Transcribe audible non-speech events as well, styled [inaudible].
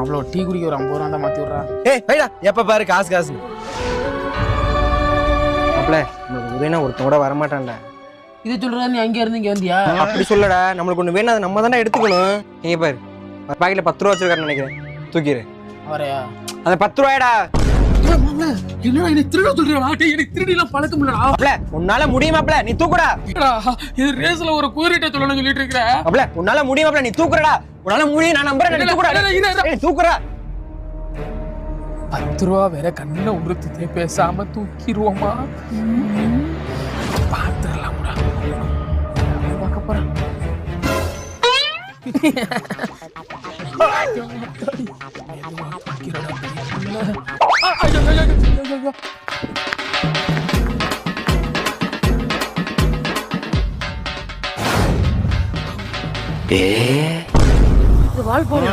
அவ்வளோ டீ குடிக்க ஒரு ஐம்பது ரூபா தான் மாத்தி விட்றா. ஏய் வைடா. எப்ப பாரு காசு காசு மாப்பிள நம்மளுக்கு உதயனா ஒருத்தன் கூட வரமாட்டான்டா. இது நீ அங்கே இருந்து இங்கே வந்தியா? அப்படி சொல்லடா. நம்மளுக்கு ஒண்ணு வேணும் அதை நம்ம தானே எடுத்துக்கணும். நீங்க பாரு. பாக்கெட்ல பத்து ரூபா வச்சிருக்காருன்னு நினைக்கிறேன். தூக்கிடு. அவரையா அந்த பத்து ரூபாயடா. என்னடா என்ன திருட சொல்றியா எனக்கு திருடிலாம் பழக்கம் இல்லடா மாப்பிள உன்னால முடியுமாப்ல நீ தூக்குடா. இது ரேஸ்ல ஒரு குதிரைட்ட சொல்லணும்னு சொல்லிட்டு இருக்கிற மாப்பிள உன்னால முடியுமாப்ல நீ தூக்குறடா உன்னால முடியும் நான் நம்புறேன் நீ தூக்குடா. ஏய், தூக்குறா பத்து ரூபா வேற கண்ணில் உறுத்துதே பேசாம தூக்கிடுவோமா பார்க்க போறேன். [laughs] 아야야야야야야야 에? 말버려